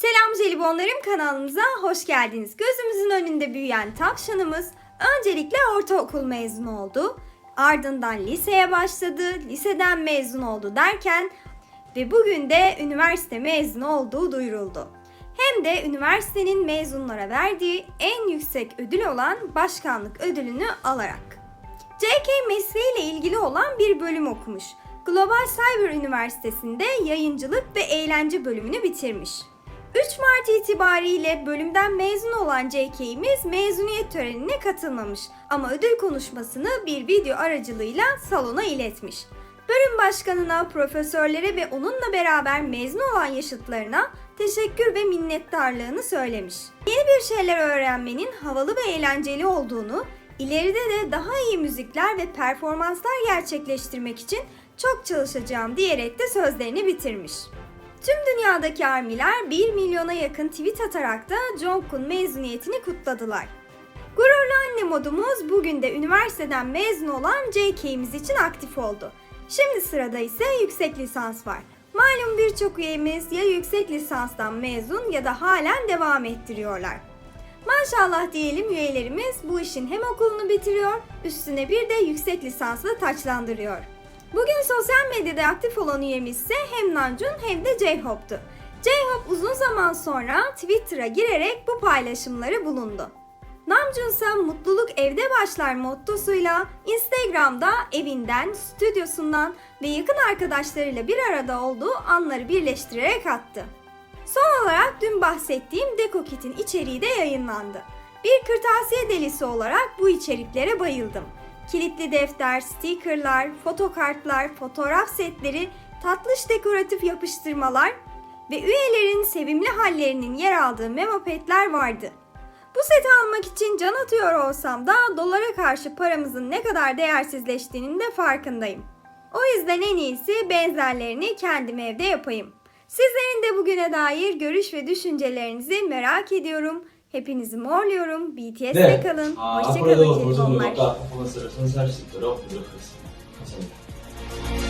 Selam jelibonlarım kanalımıza hoş geldiniz. Gözümüzün önünde büyüyen tavşanımız öncelikle ortaokul mezunu oldu. Ardından liseye başladı, liseden mezun oldu derken ve bugün de üniversite mezunu olduğu duyuruldu. Hem de üniversitenin mezunlara verdiği en yüksek ödül olan başkanlık ödülünü alarak. JK mesleğiyle ilgili olan bir bölüm okumuş. Global Cyber Üniversitesi'nde yayıncılık ve eğlence bölümünü bitirmiş. 3 Mart itibariyle bölümden mezun olan JK'imiz mezuniyet törenine katılmamış ama ödül konuşmasını bir video aracılığıyla salona iletmiş. Bölüm başkanına, profesörlere ve onunla beraber mezun olan yaşıtlarına teşekkür ve minnettarlığını söylemiş. Yeni bir şeyler öğrenmenin havalı ve eğlenceli olduğunu, ileride de daha iyi müzikler ve performanslar gerçekleştirmek için çok çalışacağım diyerek de sözlerini bitirmiş. Tüm dünyadaki armiler 1 milyona yakın tweet atarak da Jungkook'un mezuniyetini kutladılar. Gururlu anne modumuz bugün de üniversiteden mezun olan JK'miz için aktif oldu. Şimdi sırada ise yüksek lisans var. Malum birçok üyemiz ya yüksek lisanstan mezun ya da halen devam ettiriyorlar. Maşallah diyelim üyelerimiz bu işin hem okulunu bitiriyor, üstüne bir de yüksek lisansla taçlandırıyor. Bugün sosyal medyada aktif olan üyemiz ise hem Namjoon hem de J-Hope'tu. J-Hope uzun zaman sonra Twitter'a girerek bu paylaşımları bulundu. Namjoon ise mutluluk evde başlar mottosuyla Instagram'da evinden, stüdyosundan ve yakın arkadaşlarıyla bir arada olduğu anları birleştirerek attı. Son olarak dün bahsettiğim Deco Kit'in içeriği de yayınlandı. Bir kırtasiye delisi olarak bu içeriklere bayıldım. Kilitli defter, stickerlar, fotokartlar, fotoğraf setleri, tatlış dekoratif yapıştırmalar ve üyelerin sevimli hallerinin yer aldığı memopetler vardı. Bu seti almak için can atıyor olsam da dolara karşı paramızın ne kadar değersizleştiğinin de farkındayım. O yüzden en iyisi benzerlerini kendim evde yapayım. Sizlerin de bugüne dair görüş ve düşüncelerinizi merak ediyorum. Hepinizi morluyorum. BTS'le 네. kalın. Hoşçakalın. 앞으로도 보조금 과 홍보물을 선사할 수 있도록 노력하겠습니다. 감사합니다.